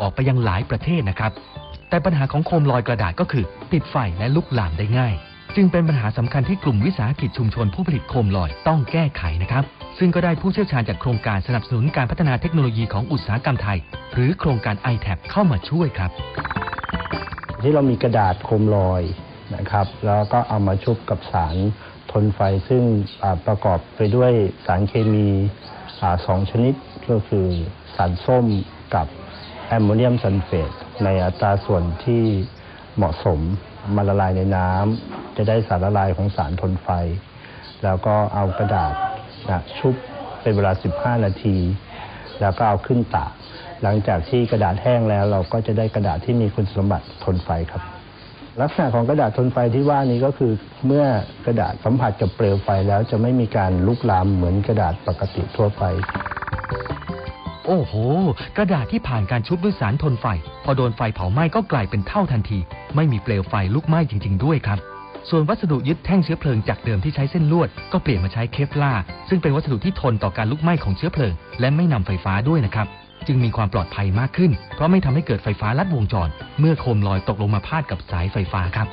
ออกไปยังหลายประเทศนะครับ แต่ปัญหาของโคมลอยกระดาษก็คือ ติดไฟและลุกลามได้ง่าย จึงเป็นปัญหาสำคัญที่กลุ่มวิสาหกิจชุมชนผู้ผลิตโคมลอยต้องแก้ไขนะครับ ซึ่งก็ได้ผู้เชี่ยวชาญจากโครงการสนับสนุนการพัฒนาเทคโนโลยีของอุตสาหกรรมไทย หรือโครงการ i t a b เข้ามาช่วยครับที่เรามีกระดาษโคมลอยนะครับ แล้วก็เอามาชุบกับสารทนไฟซึ่งประกอบไปด้วยสารเคมีอสองชนิดก็คือสารส้มกับ แอมโมเนียมซัลเฟตในอัตราส่วนที่เหมาะสมมาละลายในน้ำจะได้สารละลายของสารทนไฟ แล้วก็เอากระดาษนะชุบเป็นเวลา 15 นาที แล้วก็เอาขึ้นตากหลังจากที่กระดาษแห้งแล้วเราก็จะได้กระดาษที่มีคุณสมบัติทนไฟครับ ลักษณะของกระดาษทนไฟที่ว่านี้ก็คือเมื่อกระดาษสัมผัสกับเปลวไฟแล้วจะไม่มีการลุกลามเหมือนกระดาษปกติทั่วไป โอ้โห กระดาษที่ผ่านการชุบด้วยสารทนไฟ พอโดนไฟเผาไหม้ก็กลายเป็นเท่าทันที ไม่มีเปลวไฟลุกไหม้จริง ๆ ด้วยครับ ส่วนวัสดุยึดแท่งเชื้อเพลิงจากเดิมที่ใช้เส้นลวด ก็เปลี่ยนมาใช้เคปลาซึ่งเป็นวัสดุที่ทนต่อการลุกไหม้ของเชื้อเพลิง และไม่นำไฟฟ้าด้วยนะครับ จึงมีความปลอดภัยมากขึ้น เพราะไม่ทำให้เกิดไฟฟ้าลัดวงจร เมื่อโคมลอยตกลงมาพาดกับสายไฟฟ้าครับ